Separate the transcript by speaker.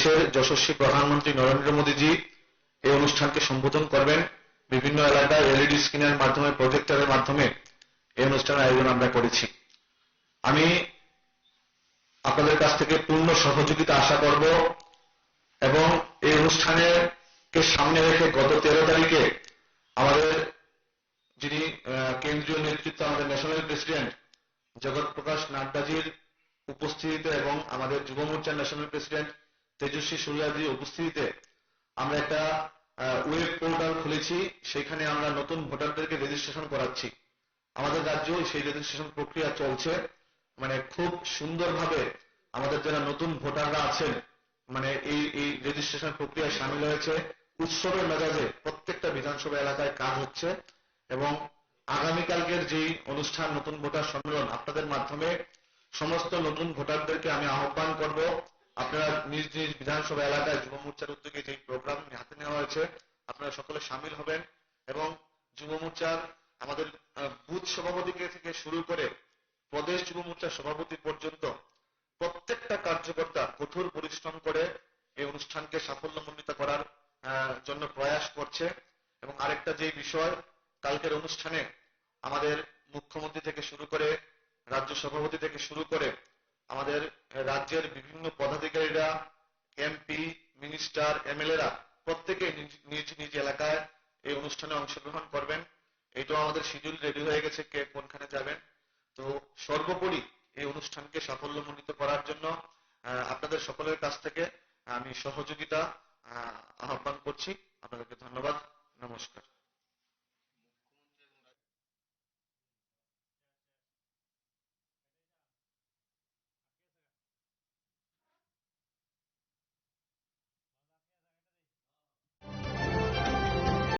Speaker 1: দেশের যশস্বী প্রধানমন্ত্রী নরেন্দ্র মোদীজি এই অনুষ্ঠানকে সম্বোধন করবেন। বিভিন্ন এলাকায় এলইডি স্ক্রিনের মাধ্যমে, প্রজেক্টরের মাধ্যমে এই অনুষ্ঠানের আয়োজন আমরা করেছি। আমি আপনাদের কাছ থেকে পূর্ণ সহযোগিতা আশা করব এবং এই অনুষ্ঠানে কে সামনে রেখে গত তেরো তারিখে আমাদের যিনি কেন্দ্রীয় নেতৃত্ব, আমাদের ন্যাশনাল প্রেসিডেন্ট জগৎ প্রকাশ নাড্ডাজির উপস্থিতিতে এবং আমাদের যুব মোর্চার ন্যাশনাল প্রেসিডেন্ট তেজস্বী সূর্যাজির উপস্থিতিতে আমরা একটা ওয়েব পোর্টাল খুলেছি। সেখানে আমরা নতুন ভোটারদেরকে রেজিস্ট্রেশন করাচ্ছি। আমাদের রাজ্যেও সেই রেজিস্ট্রেশন প্রক্রিয়া চলছে। মানে খুব সুন্দরভাবে আমাদের যারা নতুন ভোটাররা আছেন মানে এই এই রেজিস্ট্রেশন প্রক্রিয়ায় সামিল হয়েছে। উৎসবের মেজাজে প্রত্যেকটা বিধানসভা এলাকায় কাজ হচ্ছে এবং আগামীকালকের যেই অনুষ্ঠান, নতুন ভোটার সম্মেলন, আপনাদের মাধ্যমে সমস্ত নতুন ভোটারদেরকে আমি আহ্বান করব। আপনারা নিজ নিজ বিধানসভা এলাকায় যুব মোর্চার উদ্যোগে যে প্রোগ্রাম হাতে নেওয়া হয়েছে, আপনারা সকলে সামিল হবেন এবং যুব মোর্চার আমাদের বুথ সভাপতি থেকে শুরু করে প্রদেশ যুব মোর্চার সভাপতি পর্যন্ত প্রত্যেকটা কার্যকর্তা কঠোর পরিশ্রম করে এই অনুষ্ঠানকে সাফল্যমণ্ডিত করার জন্য প্রয়াস করছে। এবং আরেকটা যে বিষয়, কালকের অনুষ্ঠানে আমাদের মুখ্যমন্ত্রী থেকে শুরু করে রাজ্য সভাপতি থেকে শুরু করে আমাদের রাজ্যের বিভিন্ন পদাধিকারীরা এমপি মিনিস্টার এমএলএরা প্রত্যেকে নিজ নিজ এলাকায় এই অনুষ্ঠানে অংশগ্রহণ করবেন। এটাও আমাদের শিডিউল রেডি হয়ে গেছে কে কোনখানে যাবেন। তো সর্বোপরি এই অনুষ্ঠানকে সাফল্যমণ্ডিত করার জন্য আপনাদের সকলের কাছ থেকে আমি সহযোগিতা আহ্বান করছি। আপনাদেরকে ধন্যবাদ। নমস্কার।